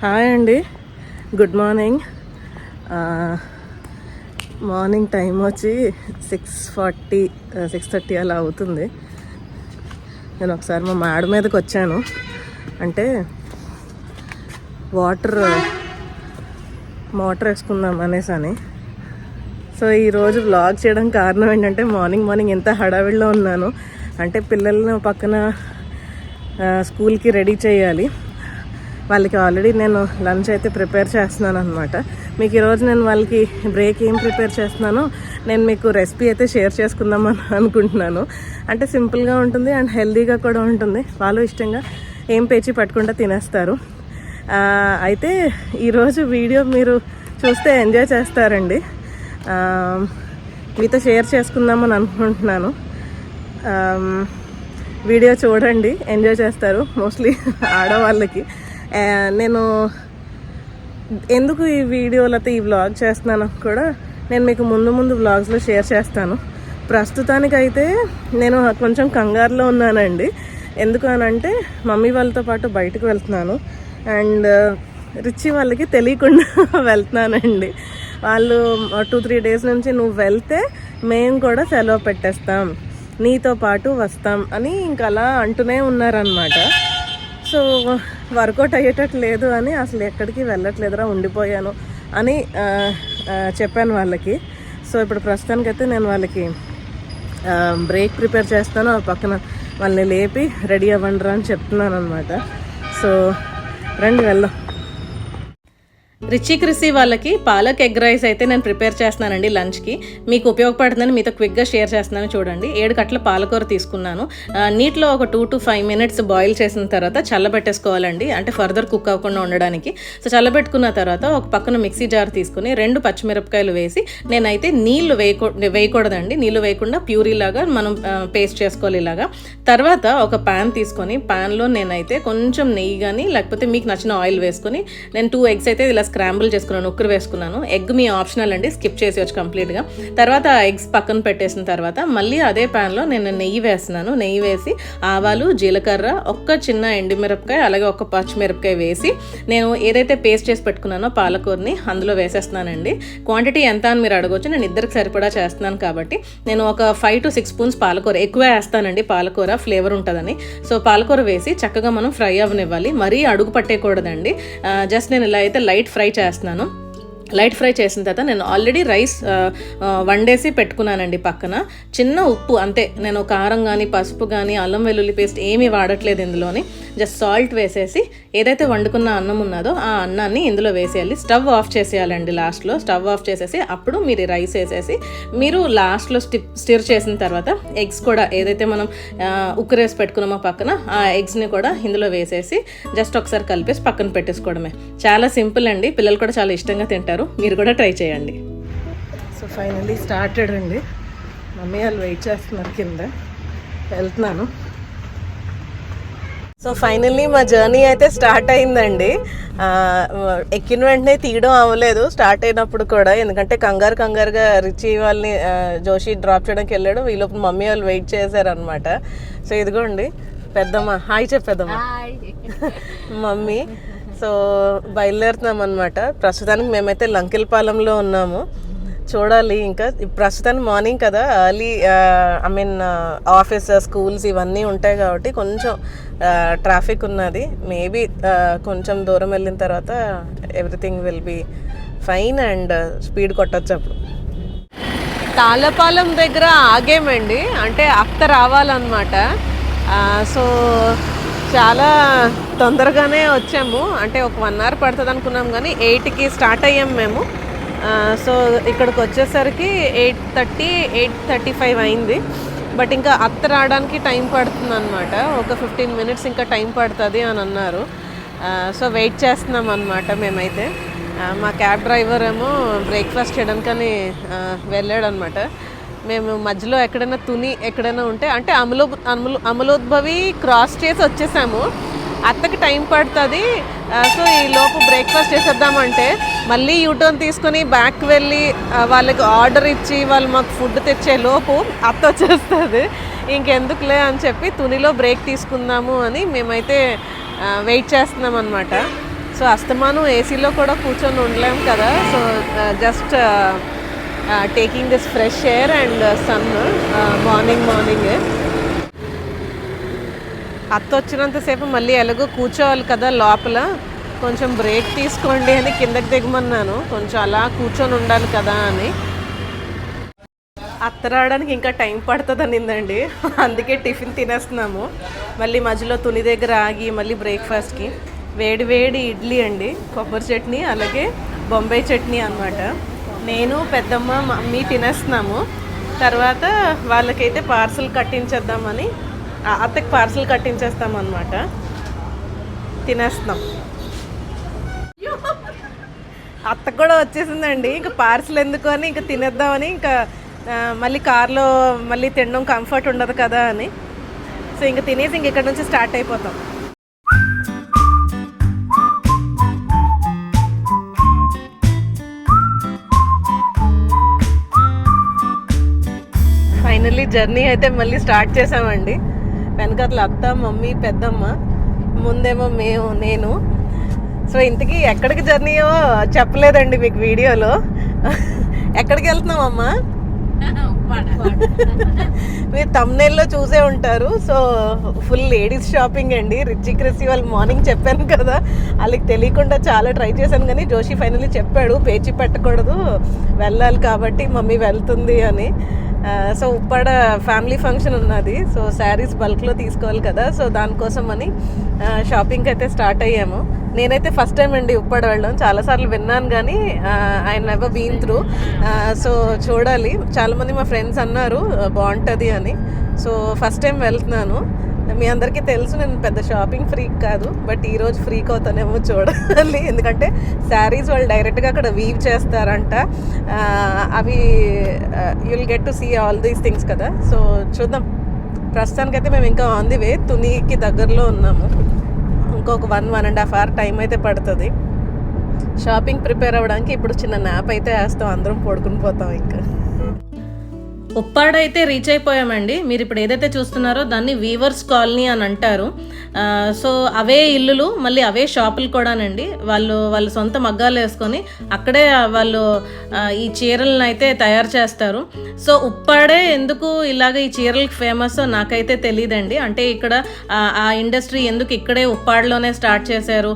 Hi అండి. Good morning. Morning time వచ్చి six forty six thirty అలా అవుతుంది. నేను ఒకసారి మా మేడ మీదకి వచ్చాను. అంటే వాటర్ మోటార్ వేసుకుందాం అనేసి అని. సో ఈరోజు బ్లాగ్ చేయడం కారణం ఏంటంటే మార్నింగ్ మార్నింగ్ ఎంత హడావిడిలో ఉన్నాను. అంటే పిల్లలను పక్కన స్కూల్కి రెడీ చేయాలి. వాళ్ళకి ఆల్రెడీ నేను లంచ్ అయితే ప్రిపేర్ చేస్తున్నాను అనమాట మీకు ఈరోజు నేను వాళ్ళకి బ్రేక్ ఏం ప్రిపేర్ చేస్తున్నానో నేను మీకు రెసిపీ అయితే షేర్ చేసుకుందాం అని అనుకుంటున్నాను. అంటే సింపుల్గా ఉంటుంది అండ్ హెల్దీగా కూడా ఉంటుంది. వాళ్ళు ఇష్టంగా ఏం పేచి పట్టకుండా తినేస్తారు. అయితే ఈరోజు వీడియో మీరు చూస్తే ఎంజాయ్ చేస్తారండి. మీతో షేర్ చేసుకుందామని అనుకుంటున్నాను. వీడియో చూడండి ఎంజాయ్ చేస్తారు. మోస్ట్లీ ఆడవాళ్ళకి. నేను ఎందుకు ఈ వీడియోలతో ఈ వ్లాగ్ చేస్తున్నాను కూడా నేను మీకు ముందు ముందు వ్లాగ్స్లో షేర్ చేస్తాను. ప్రస్తుతానికైతే నేను కొంచెం కంగారులో ఉన్నానండి. ఎందుకు అని అంటే మమ్మీ వాళ్ళతో పాటు బయటకు వెళ్తున్నాను. అండ్ రిచి వాళ్ళకి తెలియకుండా వెళ్తున్నానండి. వాళ్ళు టూ త్రీ డేస్ నుంచి నువ్వు వెళ్తే మేము కూడా సెలవు పెట్టేస్తాం. నీతో పాటు వస్తాం అని ఇంకలా అంటూనే ఉన్నారనమాట సో వర్కౌట్ అయ్యేటట్టు లేదు అని అసలు ఎక్కడికి వెళ్ళట్లేదురా ఉండిపోయాను అని చెప్పాను వాళ్ళకి. సో ఇప్పుడు ప్రస్తుతానికైతే నేను వాళ్ళకి బ్రేక్ ప్రిపేర్ చేస్తాను. ఆ పక్కన వాళ్ళని లేపి రెడీ అవ్వండిరా అని చెప్తున్నాను అనమాట సో రండి వెళ్దాం. రిచి క్రిసి వాళ్ళకి పాలక్ ఎగ్ రైస్ అయితే నేను ప్రిపేర్ చేస్తున్నానండి లంచ్కి. మీకు ఉపయోగపడుతుందని మీతో క్విక్గా షేర్ చేస్తున్నాను చూడండి. ఏడు కట్ల పాలకూర తీసుకున్నాను. నీటిలో ఒక two to five minutes boil చేసిన తర్వాత చల్లబెట్టేసుకోవాలండి. అంటే ఫర్దర్ కుక్ అవ్వకుండా ఉండడానికి. సో చల్లబెట్టుకున్న తర్వాత ఒక పక్కన మిక్సీ జార్ తీసుకుని రెండు పచ్చిమిరపకాయలు వేసి నేనైతే నీళ్ళు వేయకూ వేయకూడదండి. నీళ్ళు వేయకుండా ప్యూరీ లాగా మనం పేస్ట్ చేసుకోవాలి ఇలాగా. తర్వాత ఒక ప్యాన్ తీసుకొని ప్యాన్లో నేనైతే కొంచెం నెయ్యి కానీ లేకపోతే మీకు నచ్చిన ఆయిల్ వేసుకొని నేను టూ ఎగ్స్ అయితే ఇలా స్క్రాంబుల్ చేసుకున్నాను ఉక్కురు వేసుకున్నాను. ఎగ్ మీ ఆప్షనల్ అండి స్కిప్ చేసేయచ్చు కంప్లీట్గా. తర్వాత ఎగ్స్ పక్కన పెట్టేసిన తర్వాత మళ్ళీ అదే ప్యాన్లో నేను నెయ్యి వేస్తున్నాను. నెయ్యి వేసి ఆవాలు జీలకర్ర ఒక్క చిన్న ఎండుమిరపకాయ అలాగే ఒక పచ్చిమిరపకాయ వేసి నేను ఏదైతే పేస్ట్ చేసి పెట్టుకున్నానో పాలకూరని అందులో వేసేస్తున్నానండి. క్వాంటిటీ ఎంత అని మీరు అడగవచ్చు నేను ఇద్దరికి సరిపడా చేస్తున్నాను కాబట్టి నేను ఒక ఫైవ్ టు సిక్స్ స్పూన్స్ పాలకూర ఎక్కువ వేస్తానండి. పాలకూర ఫ్లేవర్ ఉంటుందని. సో పాలకూర వేసి చక్కగా మనం ఫ్రై అవ్వనివ్వాలి. మరీ అడుగు పట్టేయకూడదండి. జస్ట్ నేను ఇలా అయితే లైట్ ఫ్రై చేస్తున్నాను. లైట్ ఫ్రై చేసిన తర్వాత నేను ఆల్రెడీ రైస్ వండేసి పెట్టుకున్నానండి పక్కన. చిన్న ఉప్పు అంతే. నేను కారం కానీ పసుపు కానీ అల్లం వెల్లుల్లి పేస్ట్ ఏమీ వాడట్లేదు ఇందులోని. జస్ట్ సాల్ట్ వేసేసి ఏదైతే వండుకున్న అన్నం ఉన్నదో ఆ అన్నాన్ని ఇందులో వేసేయాలి. స్టవ్ ఆఫ్ చేసేయాలండి లాస్ట్లో. స్టవ్ ఆఫ్ చేసేసి అప్పుడు మీరు రైస్ వేసేసి మీరు లాస్ట్లో స్టి స్టిర్ చేసిన తర్వాత ఎగ్స్ కూడా ఏదైతే మనం ఉక్కురేసి పెట్టుకున్నామో పక్కన ఆ ఎగ్స్ని కూడా ఇందులో వేసేసి జస్ట్ ఒకసారి కలిపేసి పక్కన పెట్టేసుకోవడమే. చాలా సింపుల్ అండి. పిల్లలు కూడా చాలా ఇష్టంగా తింటారు. మీరు కూడా ట్రై చేయండి. సో ఫైనల్లీ స్టార్టెడ్ అండి. మమ్మీ వాళ్ళు వెయిట్ చేస్తున్నారు కింద. వెళ్తున్నాను. సో ఫైనల్లీ మా జర్నీ అయితే స్టార్ట్ అయిందండి. ఎక్కిన వెంటనే తీయడం అవ్వలేదు. స్టార్ట్ అయినప్పుడు కూడా ఎందుకంటే కంగారు కంగారుగా రిచి వాళ్ళని జోషి డ్రాప్ చేయడానికి వెళ్ళాడు. వీలోపు మమ్మీ వాళ్ళు వెయిట్ చేశారనమాట సో ఇదిగోండి. పెద్దమ్మ హాయ్ చెప్పేద్దమ్మ. మమ్మీ సో బయలుదేరుతున్నాం అనమాట ప్రస్తుతానికి మేమైతే లంకిల్పాలెంలో ఉన్నాము. చూడాలి ఇంకా. ప్రస్తుతానికి మార్నింగ్ కదా early I mean office schools ఇవన్నీ ఉంటాయి కాబట్టి కొంచెం ట్రాఫిక్ ఉన్నది. మేబీ కొంచెం దూరం వెళ్ళిన తర్వాత everything will be fine and speed కొట్టచ్చు అప్పుడు. తాళపాలెం దగ్గర ఆగేమండి. అంటే అత్త రావాలన్నమాట. సో చాలా తొందరగానే వచ్చాము. అంటే ఒక వన్ అవర్ పడుతుంది అనుకున్నాం కానీ ఎయిట్కి స్టార్ట్ అయ్యాం మేము. సో ఇక్కడికి వచ్చేసరికి eight thirty eight thirty five అయింది. బట్ ఇంకా అత్త రావడానికి టైం పడుతుంది అనమాట ఒక ఫిఫ్టీన్ మినిట్స్ ఇంకా టైం పడుతుంది అని అన్నారు. సో వెయిట్ చేస్తున్నాం అనమాట మేమైతే. మా క్యాబ్ డ్రైవర్ ఏమో బ్రేక్ఫాస్ట్ చేయడానికని వెళ్ళాడనమాట మేము మధ్యలో ఎక్కడైనా తుని ఎక్కడైనా ఉంటే అంటే అమలో అమలు అమలోద్భవి క్రాస్ చేసి వచ్చేసాము. అత్తకి టైం పడుతుంది. సో ఈ లోపు బ్రేక్ఫాస్ట్ చేసేద్దామంటే మళ్ళీ యూటర్న్ తీసుకొని బ్యాక్ వెళ్ళి వాళ్ళకి ఆర్డర్ ఇచ్చి వాళ్ళు మాకు ఫుడ్ తెచ్చే లోపు అత్త వచ్చేస్తుంది. ఇంకెందుకులే అని చెప్పి తునిలో బ్రేక్ తీసుకుందాము అని మేమైతే వెయిట్ చేస్తున్నాం అనమాట సో అస్తమానం ఏసీలో కూడా కూర్చొని ఉండలేము కదా. So just taking this fresh air and sun morning morning. అత్త వచ్చినంతసేపు మళ్ళీ ఎలాగో కూర్చోవాలి కదా లోపల. కొంచెం బ్రేక్ తీసుకోండి అని కిందకి దిగమన్నాను. కొంచెం అలా కూర్చొని ఉండాలి కదా అని. అత్త రావడానికి ఇంకా టైం పడుతుంది అనిందండి. అందుకే టిఫిన్ తినేస్తున్నాము. మళ్ళీ మధ్యలో తుని దగ్గర ఆగి మళ్ళీ బ్రేక్ఫాస్ట్కి వేడి వేడి ఇడ్లీ అండి. కొబ్బరి చట్నీ అలాగే బొంబాయి చట్నీ అనమాట నేను పెద్దమ్మ మమ్మీ తినేస్తున్నాము. తర్వాత వాళ్ళకైతే పార్సల్ కట్టించేద్దామని అత్తకి పార్సల్ కట్టించేస్తాం అనమాట తినేస్తున్నాం. అత్త కూడా వచ్చేసిందండి. ఇంకా పార్సల్ ఎందుకు అని ఇంకా తినేద్దామని ఇంకా మళ్ళీ కార్లో మళ్ళీ తినడం కంఫర్ట్ ఉండదు కదా అని. సో ఇంకా తినేసి ఇంక ఇక్కడ నుంచి స్టార్ట్ అయిపోతాం. ఫైనల్లీ జర్నీ అయితే మళ్ళీ స్టార్ట్ చేసామండి. వెనకట్ల అత్త మమ్మీ పెద్దమ్మ ముందేమో మేము నేను. సో ఇంతకీ ఎక్కడికి జర్నీయో చెప్పలేదండి మీకు వీడియోలో. ఎక్కడికి వెళ్తున్నామమ్మా మీరు తమ్నేల్లో చూసే ఉంటారు. సో ఫుల్ లేడీస్ షాపింగ్ అండి. రిచి క్రిసి వాళ్ళు మార్నింగ్ చెప్పాను కదా. వాళ్ళకి తెలియకుండా చాలా ట్రై చేశాను కానీ జోషి ఫైనల్లీ చెప్పాడు. పేచి పెట్టకూడదు. వెళ్ళాలి కాబట్టి మమ్మీ వెళ్తుంది అని. సో ఉప్పాడ ఫ్యామిలీ ఫంక్షన్ ఉన్నది. సో శారీస్ బల్క్లో తీసుకోవాలి కదా. సో దానికోసం అని షాపింగ్కి అయితే స్టార్ట్ అయ్యాము. నేనైతే ఫస్ట్ టైం అండి ఉప్పాడ వెళ్ళడం. చాలాసార్లు విన్నాను కానీ ఆయన నెవర్ బీన్ త్రూ సో చూడాలి. చాలామంది మా ఫ్రెండ్స్ అన్నారు బాగుంటుంది అని. సో ఫస్ట్ టైం వెళ్తున్నాను. మీ అందరికీ తెలుసు నేను పెద్ద షాపింగ్ ఫ్రీక్ కాదు బట్ ఈరోజు ఫ్రీక్ అవుతానేమో చూడాలి. ఎందుకంటే శారీస్ వాళ్ళు డైరెక్ట్గా అక్కడ వీవ్ చేస్తారంట. అవి you'll get to see all these things కదా. సో చూద్దాం. ప్రస్తుతానికైతే మేము ఇంకా ఆన్ ది వే తునికి దగ్గరలో ఉన్నాము. ఇంకొక one one and half hour time అయితే పడుతుంది. షాపింగ్ ప్రిపేర్ అవ్వడానికి ఇప్పుడు చిన్న నాప్ అయితే వేస్తాం. అందరం పడుకుని పోతాం ఇంకా. ఉప్పాడ అయితే రీచ్ అయిపోయామండి. మీరు ఇప్పుడు ఏదైతే చూస్తున్నారో దాన్ని వీవర్స్ కాలనీ అని అంటారు. సో అవే ఇల్లులు మళ్ళీ అవే షాపులు కూడానండి. వాళ్ళు వాళ్ళు సొంత మగ్గాలు వేసుకొని అక్కడే వాళ్ళు ఈ చీరలను అయితే తయారు చేస్తారు. సో ఉప్పాడే ఎందుకు ఇలాగ ఈ చీరలకు ఫేమస్ నాకైతే తెలియదండి అంటే ఇక్కడ ఆ, ఇండస్ట్రీ ఎందుకు ఇక్కడే ఉప్పాడలోనే స్టార్ట్ చేశారు?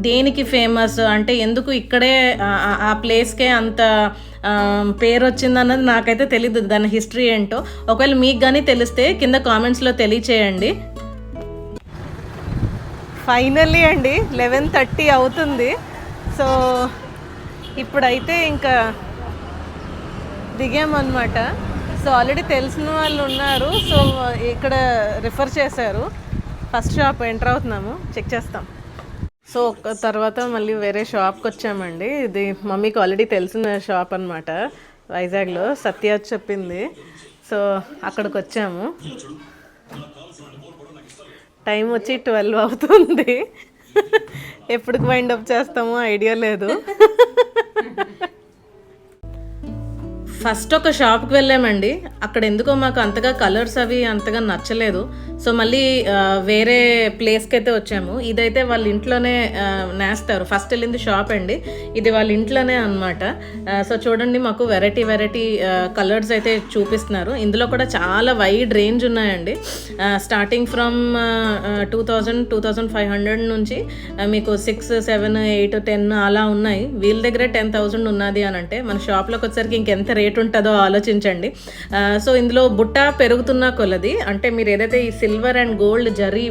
దేనికి ఫేమస్ అంటే ఎందుకు ఇక్కడే ఆ- ప్లేస్కే అంత పేరు వచ్చిందన్నది నాకైతే తెలియదు దాని హిస్టరీ ఏంటో. ఒకవేళ మీకు కానీ తెలిస్తే కింద కామెంట్స్లో తెలియచేయండి. ఫైనల్లీ అండి లెవెన్ థర్టీ అవుతుంది. సో ఇప్పుడైతే ఇంకా దిగామన్నమాట. సో ఆల్రెడీ తెలిసిన వాళ్ళు ఉన్నారు. సో ఇక్కడ రిఫర్ చేశారు. ఫస్ట్ షాప్ ఎంటర్ అవుతున్నాము. చెక్ చేస్తాం. సో ఒక తర్వాత మళ్ళీ వేరే షాప్కి వచ్చామండి ఇది మమ్మీకి ఆల్రెడీ తెలిసిన షాప్ అనమాట వైజాగ్లో సత్య చెప్పింది. సో అక్కడికి వచ్చాము టైం వచ్చి ట్వెల్వ్ అవుతుంది. ఎప్పుడు వైండ్ అప్ చేస్తామో ఐడియా లేదు. ఫస్ట్ ఒక షాప్కి వెళ్ళామండి. అక్కడ ఎందుకో మాకు అంతగా కలర్స్ అవి అంతగా నచ్చలేదు. సో మళ్ళీ వేరే ప్లేస్కి అయితే వచ్చాము. ఇదైతే వాళ్ళ ఇంట్లోనే నేస్తారు. ఫస్ట్ వెళ్ళింది షాప్ అండి. ఇది వాళ్ళ ఇంట్లోనే అనమాట సో చూడండి మాకు వెరైటీ వెరైటీ కలర్స్ అయితే చూపిస్తున్నారు. ఇందులో కూడా చాలా వైడ్ రేంజ్ ఉన్నాయండి. Starting from two thousand two thousand five hundred నుంచి మీకు సిక్స్ సెవెన్ ఎయిట్ టెన్ అలా ఉన్నాయి. వీళ్ళ దగ్గరే టెన్ థౌజండ్ ఉన్నది అని అంటే మన షాప్లోకి వచ్చేసరికి ఇంకెంత రేట్ ఉంటుందో ఆలోచించండి. సో ఇందులో బుట్ట పెరుగుతున్న కొలది అంటే మీరు ఏదైతే ఈ silver and gold zari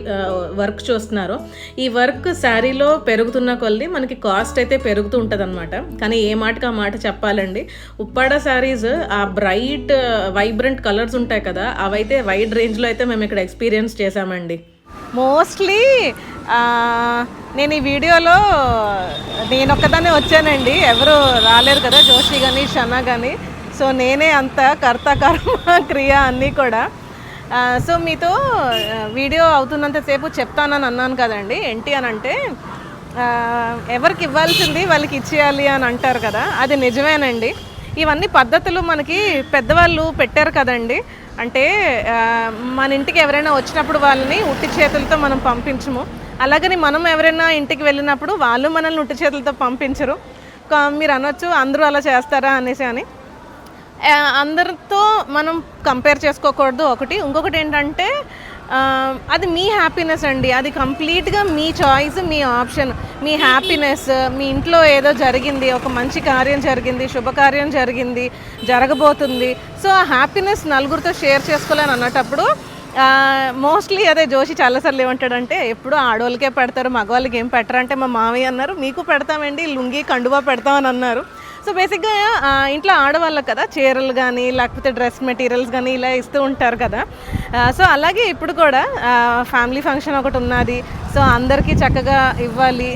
work చూస్తున్నారో ఈ వర్క్ శారీలో పెరుగుతున్న కొలది మనకి కాస్ట్ అయితే పెరుగుతూ ఉంటుంది కానీ ఏ మాటకి ఆ మాట చెప్పాలండి. ఉప్పాడ శారీస్ ఆ బ్రైట్ వైబ్రెంట్ కలర్స్ ఉంటాయి కదా అవైతే వైడ్ రేంజ్లో అయితే మేము ఇక్కడ ఎక్స్పీరియన్స్ చేసామండి మోస్ట్లీ నేను ఈ వీడియోలో నేను ఒక్కదానే వచ్చానండి. ఎవరు రాలేరు కదా జోషి కానీ షనా కానీ సో నేనే అంత కర్త కర్మ క్రియ అన్నీ కూడా. సో మీతో వీడియో అవుతున్నంతసేపు చెప్తానని అన్నాను కదండి. ఏంటి అని అంటే ఎవరికి ఇవ్వాల్సింది వాళ్ళకి ఇచ్చేయాలి అని అంటారు కదా అది నిజమేనండి. ఇవన్నీ పద్ధతులు మనకి పెద్దవాళ్ళు పెట్టారు కదండి. అంటే మన ఇంటికి ఎవరైనా వచ్చినప్పుడు వాళ్ళని ఉట్టి చేతులతో మనం పంపించము. అలాగని మనం ఎవరైనా ఇంటికి వెళ్ళినప్పుడు వాళ్ళు మనల్ని ఉట్టి చేతులతో పంపించరు. మీరు అనొచ్చు అందరూ అలా చేస్తారా అనేసి అని. అందరితో మనం కంపేర్ చేసుకోకూడదు. ఒకటి ఇంకొకటి ఏంటంటే అది మీ హ్యాపీనెస్ అండి. అది కంప్లీట్గా మీ చాయిస్ మీ ఆప్షన్ మీ హ్యాపీనెస్ మీ ఇంట్లో ఏదో జరిగింది ఒక మంచి కార్యం జరిగింది శుభకార్యం జరిగింది జరగబోతుంది. సో ఆ హ్యాపీనెస్ నలుగురితో షేర్ చేసుకోవాలని అన్నటప్పుడు మోస్ట్లీ అదే జోషి చాలాసార్లు ఏమంటాడంటే ఎప్పుడు ఆడవాళ్ళకే పెడతారు మగవాళ్ళకి ఏం పెట్టరంటే మా మామయ్య అన్నారు మీకు పెడతామండి లుంగి కండువా పెడతామని అన్నారు. సో బేసిక్గా ఇంట్లో ఆడవాళ్ళకి కదా చీరలు కానీ లేకపోతే డ్రెస్ మెటీరియల్స్ కానీ ఇలా ఇస్తూ ఉంటారు కదా. సో అలాగే ఇప్పుడు కూడా ఫ్యామిలీ ఫంక్షన్ ఒకటి ఉన్నది. సో అందరికీ చక్కగా ఇవ్వాలి.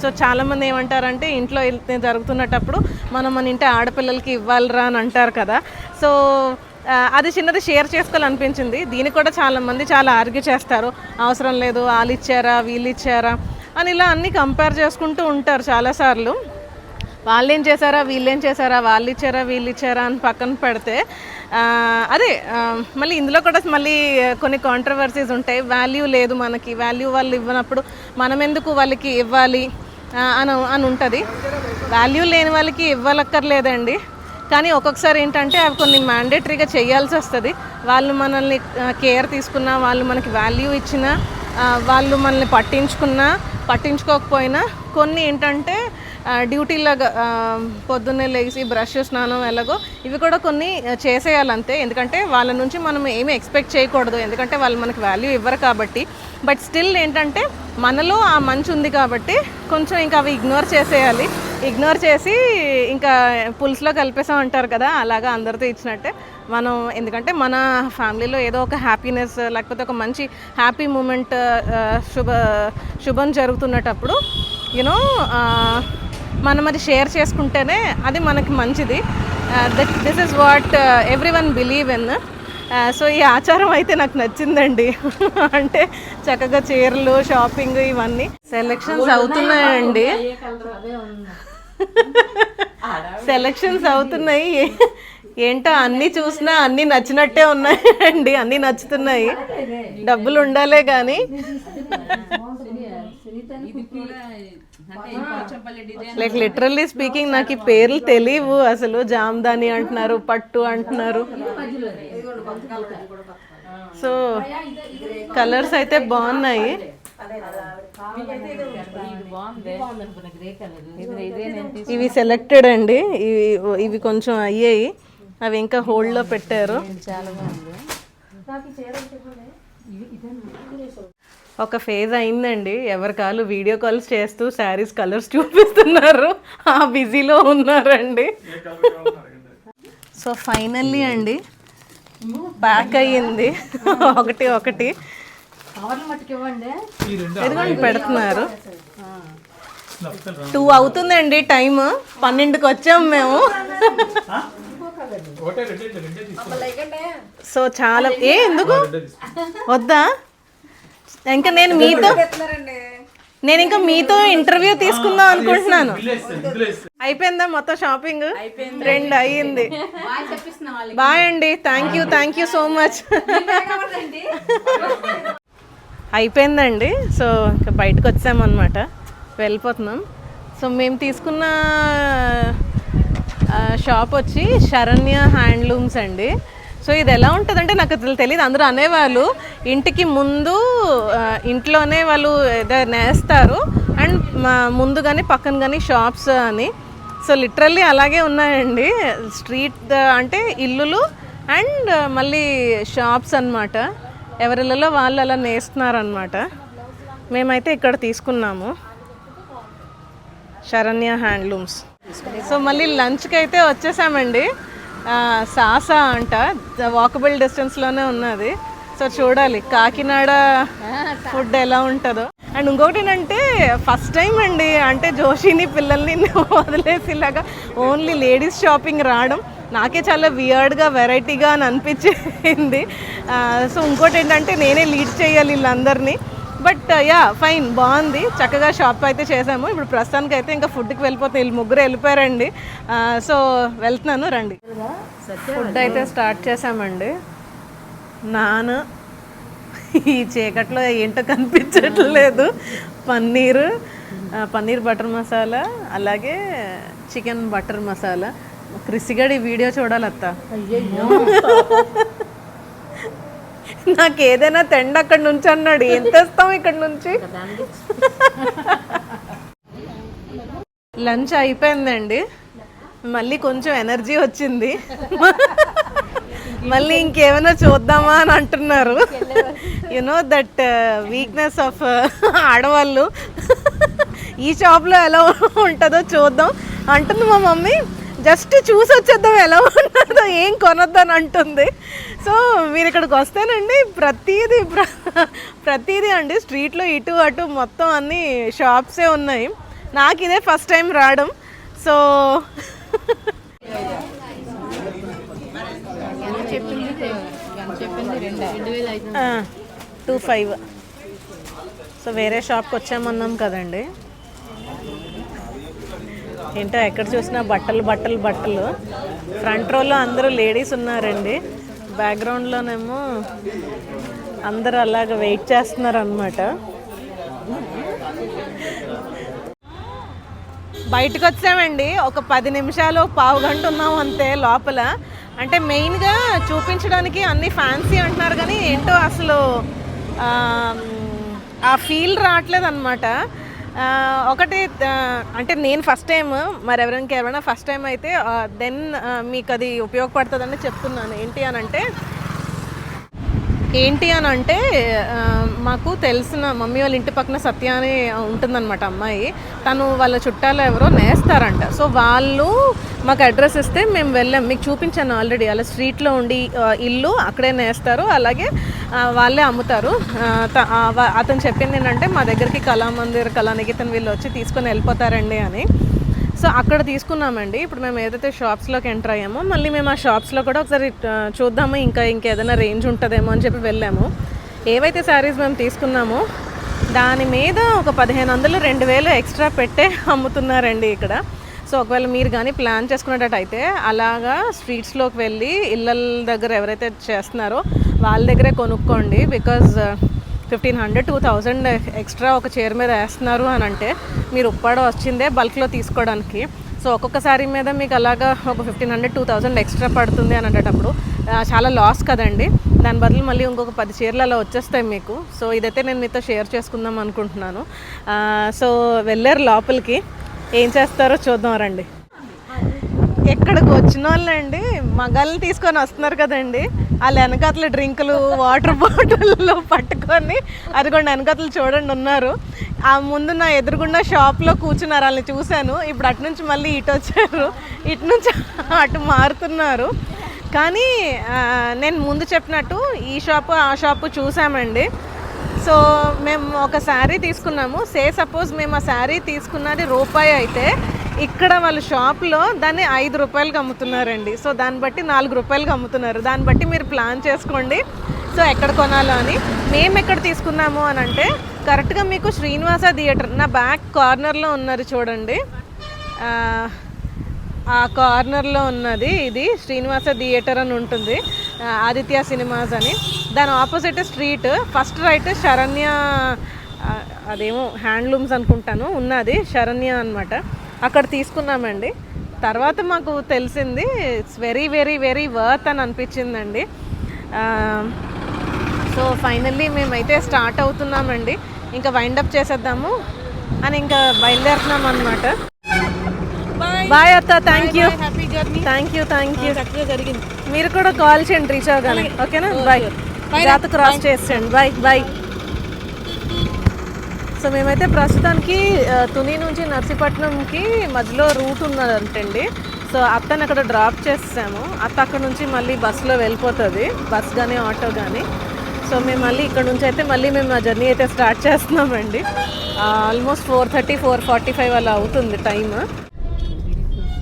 సో చాలామంది ఏమంటారంటే ఇంట్లో జరుగుతున్నటప్పుడు మనం మన ఇంటి ఆడపిల్లలకి ఇవ్వాలిరా అని అంటారు కదా. సో అది చిన్నది షేర్ చేసుకోవాలనిపించింది. దీనికి కూడా చాలామంది చాలా ఆర్గ్యూ చేస్తారు. అవసరం లేదు వాళ్ళు ఇచ్చారా వీళ్ళు ఇచ్చారా అని ఇలా అన్నీ కంపేర్ చేసుకుంటూ ఉంటారు చాలాసార్లు. వాళ్ళేం చేశారా వీళ్ళేం చేశారా వాళ్ళు ఇచ్చారా వీళ్ళు ఇచ్చారా అని పక్కన పెడితే అదే మళ్ళీ ఇందులో కూడా మళ్ళీ కొన్ని కాంట్రవర్సీస్ ఉంటాయి. వాల్యూ లేదు మనకి. వాల్యూ వాళ్ళు ఇవ్వనప్పుడు మనం ఎందుకు వాళ్ళకి ఇవ్వాలి అని అని ఉంటుంది. వాల్యూ లేని వాళ్ళకి ఇవ్వలక్కర్లేదండి. కానీ ఒక్కొక్కసారి ఏంటంటే అవి కొన్ని మ్యాండేటరీగా చేయాల్సి వస్తుంది. వాళ్ళు మనల్ని కేర్ తీసుకున్నా వాళ్ళు మనకి వాల్యూ ఇచ్చినా వాళ్ళు మనల్ని పట్టించుకున్నా పట్టించుకోకపోయినా కొన్ని ఏంటంటే డ్యూటీలాగా పొద్దున్నే లేచి బ్రష్ స్నానం ఎలాగో ఇవి కూడా కొన్ని చేసేయాలంతే. ఎందుకంటే వాళ్ళ నుంచి మనం ఏమీ ఎక్స్పెక్ట్ చేయకూడదు. ఎందుకంటే వాళ్ళు మనకి వాల్యూ ఇవ్వరు కాబట్టి. బట్ స్టిల్ ఏంటంటే మనలో ఆ మంచి ఉంది కాబట్టి కొంచెం ఇంకా అవి ఇగ్నోర్ చేసేయాలి. ఇగ్నోర్ చేసి ఇంకా పులుసులో కలిపేసాం అంటారు కదా అలాగా అందరితో ఇచ్చినట్టే. మనం ఎందుకంటే మన ఫ్యామిలీలో ఏదో ఒక హ్యాపీనెస్ లేకపోతే ఒక మంచి హ్యాపీ మూమెంట్ శుభ శుభం జరుగుతున్నటప్పుడు యూనో మనం అది షేర్ చేసుకుంటేనే అది మనకి మంచిది. That this is what everyone believe in so ఈ ఆచారం అయితే నాకు నచ్చిందండి. అంటే చక్కగా చీరలు షాపింగ్ ఇవన్నీ సెలెక్షన్స్ అవుతున్నాయండి. సెలెక్షన్స్ అవుతున్నాయి. ఏంటో అన్నీ చూసినా అన్నీ నచ్చినట్టే ఉన్నాయండి. అన్నీ నచ్చుతున్నాయి. డబ్బులు ఉండాలే కానీ లైక్ లిటరల్లీ స్పీకింగ్ నాకు ఈ పేర్లు తెలియవు అసలు జామ్దాని అంటున్నారు పట్టు అంటున్నారు. సో కలర్స్ అయితే బాగున్నాయి. ఇవి సెలెక్టెడ్ అండి. ఇవి ఇవి కొంచెం అయ్యాయి. అవి ఇంకా హోల్డ్లో పెట్టారు. ఒక ఫేజ్ అయిందండి. ఎవరి కాలు వీడియో కాల్స్ చేస్తూ శారీస్ కలర్స్ చూపిస్తున్నారు. ఆ బిజీలో ఉన్నారండి. సో ఫైనల్లీ అండి ప్యాక్ అయ్యింది. ఒకటి ఒకటి. పెడుతున్నారు. టూ అవుతుందండి టైం పన్నెండుకి వచ్చాం మేము. సో చాలా ఏ ఎందుకు? వద్దా? ఇంకా నేను మీతో నేను ఇంకా మీతో ఇంటర్వ్యూ తీసుకుందాం అనుకుంటున్నాను. అయిపోయిందా మొత్తం షాపింగ్? రెండు అయ్యింది. బాయ్ అండి. Thank you thank you so much అయిపోయిందండి. సో ఇంకా బయటకు వచ్చామన్నమాట. వెళ్ళిపోతున్నాం. సో మేము తీసుకున్న షాప్ వచ్చి శరణ్య హ్యాండ్లూమ్స్ అండి. సో ఇది ఎలా ఉంటుందంటే నాకు అసలు తెలియదు అందరూ అనేవాళ్ళు ఇంటికి ముందు ఇంట్లోనే వాళ్ళు ఏదో నేస్తారు. అండ్ ముందు కానీ పక్కన కానీ షాప్స్ అని. సో లిటరల్లీ అలాగే ఉన్నాయండి. స్ట్రీట్ అంటే ఇల్లులు అండ్ మళ్ళీ షాప్స్ అన్నమాట. ఎవరిళ్ళలో వాళ్ళు అలా నేస్తున్నారనమాట మేమైతే ఇక్కడ తీసుకున్నాము. శరణ్య హ్యాండ్లూమ్స్. సో మళ్ళీ లంచ్కి అయితే వచ్చేసామండి. సాసా అంట. వాకబుల్ డిస్టెన్స్లోనే ఉన్నది. సో చూడాలి కాకినాడ ఫుడ్ ఎలా ఉంటుందో. అండ్ ఇంకొకటి ఏంటంటే ఫస్ట్ టైం అండి అంటే జోషిని పిల్లల్ని వదిలేసి ఇలాగా ఓన్లీ లేడీస్ షాపింగ్ రావడం నాకే చాలా వియర్డ్గా వెరైటీగా అని అనిపించింది. సో ఇంకోటి ఏంటంటే నేనే లీడ్ చేయాలి వీళ్ళందరినీ. బట్ యా ఫైన్ బాగుంది. చక్కగా షాప్ అయితే చేసాము. ఇప్పుడు ప్రస్తుతానికి అయితే ఇంకా ఫుడ్కి వెళ్ళిపోతే వీళ్ళు ముగ్గురు వెళ్ళిపోయారండి. సో వెళ్తున్నాను రండి. ఫుడ్ అయితే స్టార్ట్ చేసామండి. నాన్ ఈ చీకట్లో ఏంటో కనిపించట్లేదు. పన్నీరు ఆ, పన్నీర్ బటర్ మసాలా అలాగే చికెన్ బటర్ మసాలా. క్రిసిగడి వీడియో చూడాలి అత్త. నాకు ఏదైనా తెండ అక్కడి నుంచి అన్నాడు. ఏం తెస్తాం ఇక్కడ నుంచి? లంచ్ అయిపోయిందండి. మళ్ళీ కొంచెం ఎనర్జీ వచ్చింది. మళ్ళీ ఇంకేమైనా చూద్దామా అని అంటున్నారు. You know that weakness of ఆడవాళ్ళు. ఈ షాప్లో ఎలా ఉంటుందో చూద్దాం. అంటుంది మా మమ్మీ జస్ట్ చూసి వచ్చేద్దాం ఎలా ఉన్నదో ఏం కొనొద్దని అంటుంది. సో మీరు ఇక్కడికి వస్తేనండి ప్రతిదీ ప్రతీది అండి. స్ట్రీట్లో ఇటు అటు మొత్తం అన్ని షాప్సే ఉన్నాయి. నాకు ఇదే ఫస్ట్ టైం రావడం. So two five. సో వేరే షాప్కి వచ్చామన్నాం కదండి. ఏంటో ఎక్కడ చూసినా బట్టలు బట్టలు బట్టలు. ఫ్రంట్ రోలో అందరూ లేడీస్ ఉన్నారండి. బ్యాక్గ్రౌండ్లోనేమో అందరూ అలాగ వెయిట్ చేస్తున్నారు అనమాట బయటకు వచ్చామండి. ఒక పది నిమిషాలు పావు గంట ఉన్నాం అంతే లోపల. అంటే మెయిన్గా చూపించడానికి అన్ని ఫ్యాన్సీ అంటున్నారు కానీ ఏంటో అసలు ఆ, ఫీల్ రావట్లేదు అనమాట ఒకటి అంటే నేను ఫస్ట్ టైం మరి ఎవరైనా ఎవరైనా ఫస్ట్ టైం అయితే దెన్ మీకు అది ఉపయోగపడుతుందని చెప్తున్నాను. ఏంటి అని అంటే ఏంటి అని అంటే మాకు తెలిసిన మమ్మీ వాళ్ళ ఇంటి పక్కన సత్య అని ఉంటుందన్నమాట అమ్మాయి. తను వాళ్ళ చుట్టాలు ఎవరో నేస్తారంట. సో వాళ్ళు మాకు అడ్రస్ ఇస్తే మేము వెళ్ళాం. మీకు చూపించాను ఆల్రెడీ. అలా స్ట్రీట్లో ఉండి ఇల్లు అక్కడే నేస్తారు. అలాగే వాళ్ళే అమ్ముతారు. అతను చెప్పింది ఏంటంటే మా దగ్గరికి కళామందిర్ కళానికేతన్ వీళ్ళు వచ్చి తీసుకొని వెళ్ళిపోతారండి అని. సో అక్కడ తీసుకున్నామండి. ఇప్పుడు మేము ఏదైతే షాప్స్లోకి ఎంటర్ అయ్యామో మళ్ళీ మేము ఆ షాప్స్లో కూడా ఒకసారి చూద్దాము ఇంకా ఇంకేదైనా రేంజ్ ఉంటుందేమో అని చెప్పి వెళ్ళాము. ఏవైతే శారీస్ మేము తీసుకున్నామో దాని మీద ఒక పదిహేను వందలు రెండు వేలు ఎక్స్ట్రా పెట్టే అమ్ముతున్నారండి ఇక్కడ. సో ఒకవేళ మీరు కానీ ప్లాన్ చేసుకునేటట్టయితే అలాగా స్ట్రీట్స్లోకి వెళ్ళి ఇళ్ళ దగ్గర ఎవరైతే చేస్తున్నారో వాళ్ళ దగ్గరే కొనుక్కోండి. Because fifteen hundred two thousand extra ఒక చైర్ మీద వేస్తున్నారు అని అంటే మీరు ఉప్పాడ వచ్చిందే బల్క్లో తీసుకోవడానికి. సో ఒక్కొక్క శారీ మీద మీకు అలాగా ఒక fifteen hundred two thousand extra పడుతుంది అని అనేటప్పుడు చాలా లాస్ కదండి. దాని బదులు మళ్ళీ ఇంకొక పది చీరలు అలా వచ్చేస్తాయి మీకు. సో ఇదైతే నేను మీతో షేర్ చేసుకుందాం అనుకుంటున్నాను. సో వెళ్ళారు లోపలికి. ఏం చేస్తారో చూద్దాం రండి. ఎక్కడికి వచ్చిన వాళ్ళండి? మగాళ్ళని తీసుకొని వస్తున్నారు కదండి. వాళ్ళ వెనకాతల డ్రింకులు వాటర్ బాటిల్లో పట్టుకొని అదిగోండి వెనకతలు చూడండి ఉన్నారు. ఆ ముందు నా ఎదురుగుండా షాప్లో కూర్చున్నారు వాళ్ళని చూశాను. ఇప్పుడు అటు నుంచి మళ్ళీ ఇటు వచ్చారు. ఇటు నుంచి అటు మారుతున్నారు. కానీ నేను ముందు చెప్పినట్టు ఈ షాపు ఆ షాపు చూసామండి. సో మేము ఒక శారీ తీసుకున్నాము. సే సపోజ్ మేము ఆ శారీ తీసుకున్నది రూపాయి అయితే ఇక్కడ వాళ్ళ షాప్లో దాన్ని ఐదు రూపాయలకు అమ్ముతున్నారండి. సో దాన్ని బట్టి నాలుగు రూపాయలకు అమ్ముతున్నారు. దాన్ని బట్టి మీరు ప్లాన్ చేసుకోండి. సో ఎక్కడ కొనాలో అని. మేము ఎక్కడ తీసుకున్నాము అని అంటే కరెక్ట్గా మీకు శ్రీనివాస థియేటర్ నా బ్యాక్ కార్నర్లో ఉన్నారు చూడండి. ఆ, కార్నర్లో ఉన్నది ఇది శ్రీనివాస థియేటర్ అని ఉంటుంది ఆదిత్య సినిమాస్ అని. దాని opposite street first right Saranya అదేమో హ్యాండ్లూమ్స్ అనుకుంటాను ఉన్నది శరణ్య అనమాట అక్కడ తీసుకున్నామండి. తర్వాత మాకు తెలిసింది it's very very very worth అని అనిపించిందండి. సో ఫైనల్లీ మేమైతే స్టార్ట్ అవుతున్నామండి. ఇంకా వైండప్ చేసేద్దాము. అని ఇంకా బయలుదేరుతున్నాం అనమాట బాయ్ అత్త thank you thank you thank you జరిగింది. మీరు కూడా కాల్ చేయండి రీచ్ అవగానే ఓకేనా? బాయ్ జాత క్రాస్ చేసేయండి. బాయ్ బాయ్ సో మేమైతే ప్రస్తుతానికి తుని నుంచి నర్సీపట్నంకి మధ్యలో రూట్ ఉన్నదంటండి సో అత్తని అక్కడ డ్రాప్ చేసాము అత్త అక్కడ నుంచి మళ్ళీ బస్సులో వెళ్ళిపోతుంది. బస్ కానీ ఆటో కానీ సో మేము మళ్ళీ ఇక్కడ నుంచి అయితే మళ్ళీ మేము ఆ జర్నీ అయితే స్టార్ట్ చేస్తున్నామండి. Almost four thirty four forty five అలా అవుతుంది టైం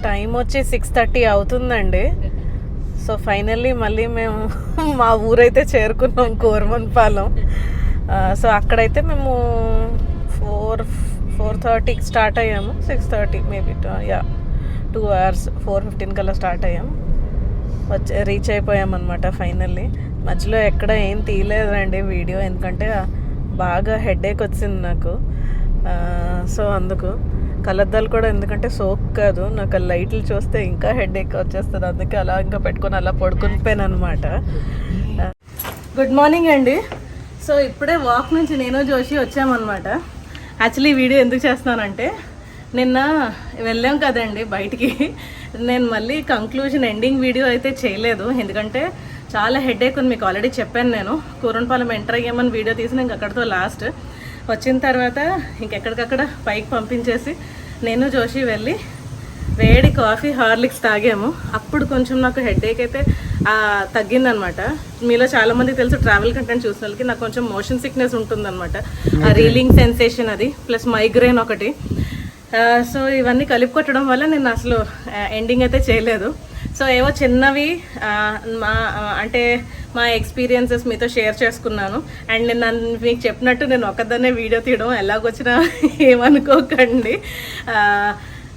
టైం వచ్చి సిక్స్ థర్టీ అవుతుందండి. సో ఫైనల్లీ మళ్ళీ మేము మా ఊరైతే చేరుకున్నాం కోరమన్పాలెం. సో అక్కడైతే మేము ఫోర్ ఫోర్ థర్టీకి స్టార్ట్ అయ్యాము. Six thirty maybe yeah two hours four fifteen కల్లా స్టార్ట్ అయ్యాం వచ్చి రీచ్ అయిపోయాం అనమాట ఫైనల్లీ. మధ్యలో ఎక్కడ ఏం తీయలేదండి వీడియో ఎందుకంటే బాగా హెడేక్ వచ్చింది నాకు. సో అందుకు కళ్ళద్దాలు కూడా ఎందుకంటే సోక్ కాదు. నాకు ఆ లైట్లు చూస్తే ఇంకా హెడేక్ వచ్చేస్తుంది. అందుకే అలా ఇంకా పెట్టుకొని అలా పడుకుని పోయాను అనమాట గుడ్ మార్నింగ్ అండి. సో ఇప్పుడే వాక్ నుంచి నేను జోషి వచ్చామన్నమాట. యాక్చువల్లీ ఈ వీడియో ఎందుకు చేస్తున్నానంటే నిన్న వెళ్ళాం కదండి బయటికి. నేను మళ్ళీ కంక్లూజన్ ఎండింగ్ వీడియో అయితే చేయలేదు. ఎందుకంటే చాలా హెడేక్ ఉంది మీకు ఆల్రెడీ చెప్పాను నేను. కూరన్పాలెం ఎంటర్ అయ్యామని వీడియో తీసి ఇంక అక్కడితో లాస్ట్ వచ్చిన తర్వాత ఇంకెక్కడికక్కడ పైకి పంపించేసి నేను జోషి వెళ్ళి వేడి కాఫీ హార్లిక్స్ తాగాము. అప్పుడు కొంచెం నాకు హెడేక్ అయితే తగ్గిందనమాట మీలో చాలా మందికి తెలుసు ట్రావెల్ కంటెంట్ చూసిన వాళ్ళకి నాకు కొంచెం మోషన్ సిక్నెస్ ఉంటుందన్నమాట. ఆ రీలింగ్ సెన్సేషన్ అది ప్లస్ మైగ్రేన్ ఒకటి. సో ఇవన్నీ కలిపి కొట్టడం వల్ల నేను అసలు ఎండింగ్ అయితే చేయలేదు. సో ఏవో చిన్నవి మా అంటే మా ఎక్స్పీరియన్సెస్ మీతో షేర్ చేసుకున్నాను. అండ్ నేను నన్ను మీకు చెప్పినట్టు నేను ఒక్కదాన్నే వీడియో తీయడం ఎలాగొచ్చినా ఏమనుకోకండి.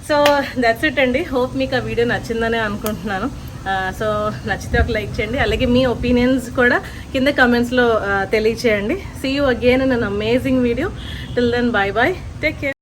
సో దట్స్ ఇట్ అండి. హోప్ మీకు ఆ వీడియో నచ్చిందనే అనుకుంటున్నాను. సో నచ్చితే ఒక లైక్ చేయండి. అలాగే మీ ఒపీనియన్స్ కూడా కింద కమెంట్స్లో తెలియచేయండి. See you again in an amazing video till then bye bye take care